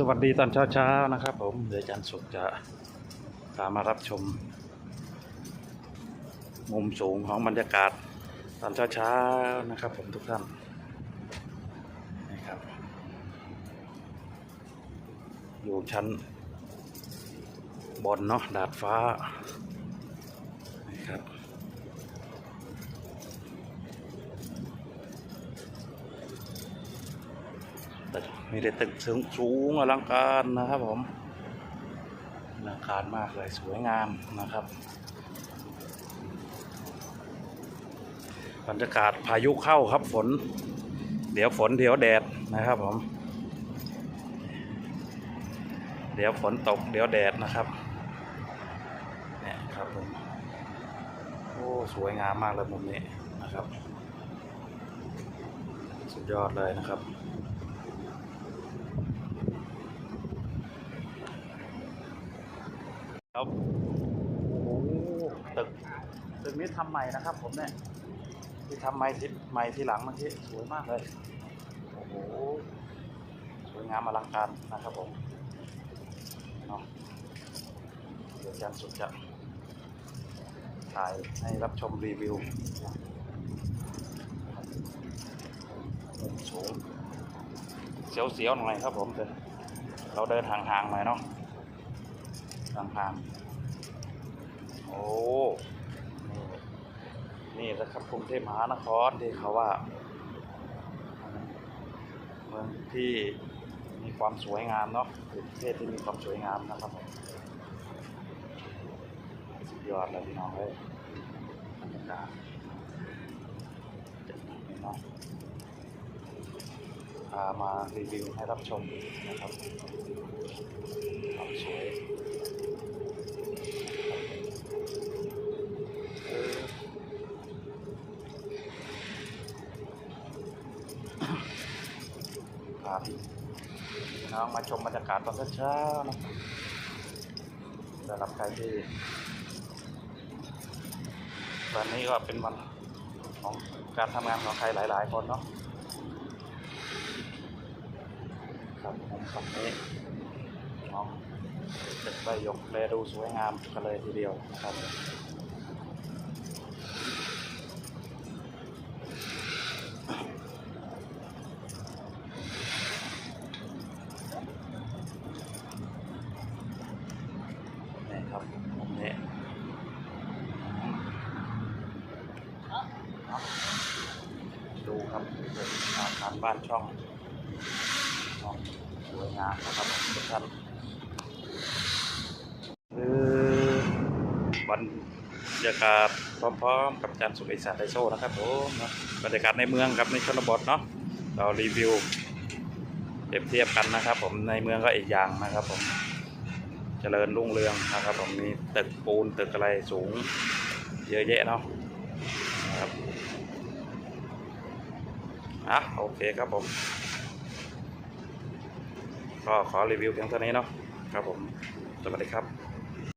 สวัสดีตอนเช้าๆนะครับ ผมเดี๋ยวอาจารย์สุขจะพามารับชม มุมสูงของบรรยากาศตอนเช้าๆนะครับ ผมทุกท่านนี่ครับอยู่ชั้นบนเนาะดาดฟ้านี่ครับ มีแต่ตึกสูงสูงอลังการนะครับผมอลังการมากเลยสวยงามนะครับบรรยากาศพายุเข้าครับฝน เดี๋ยวฝนเดี๋ยวแดดนะครับผม เดี๋ยวฝนตกเดี๋ยวแดดนะครับเนี่ยครับผมโอ้สวยงามมากเลยมุมนี้นะครับ สุดยอดเลยนะครับ ครับ โอ้โหตึก ตึกนี้ทำใหม่นะครับ ผมเนี่ย ที่ทำใหม่ที่ใหม่ที่หลังเมื่อกี้สวยมากเลย โอ้โห สวยงามอลังการนะครับผมเนาะเดี๋ยวอาจารย์สุดจะถ่ายให้รับชมรีวิวสูงเสียวๆหน่อยครับผมเดี๋ยวเราเดินห่างๆหน่อยเนาะ ห่างโอ้นี่นะครับกรุงเทพมหานครที่เขาว่าเมืองที่มีความสวยงามเนาะเป็นประเทศที่มีความสวยงามนะครับผมสุดยอดเลยพี่น้องเลยบรรยากาศนี่เนาะพามารีวิวให้รับชมนะครับความสวย พาพี่น้องมาชมบรรยากาศตอนเช้าๆนะครับสำหรับใครที่วันนี้ก็เป็นวันของการทำงานของใครหลาย ๆ คนเนาะครับผมฝั่งนี้น้องตึกใบหยกแลดูสวยงามกันเลยทีเดียวนะครับ นี่ครับมุมนี้เอา ดูครับเป็นอาคารบ้านช่องช่องสวยงามนะครับทุกท่านคือบรรยากาศพร้อมๆกับอาจารย์สุริศาสตร์ไดโซนะครับผมบรรยากาศในเมืองกับในชนบทเนาะเรารีวิวเปรียบเทียบกันนะครับ ผมในเมืองก็อีกอย่างนะครับ ผมเจริญรุ่งเรืองนะครับ ผมมีตึกปูนตึกอะไรสูง เยอะแยะเนาะนะครับ อะโอเคครับผม ก็ขอรีวิวเพียงเท่านี้เนาะครับผม สวัสดีครับ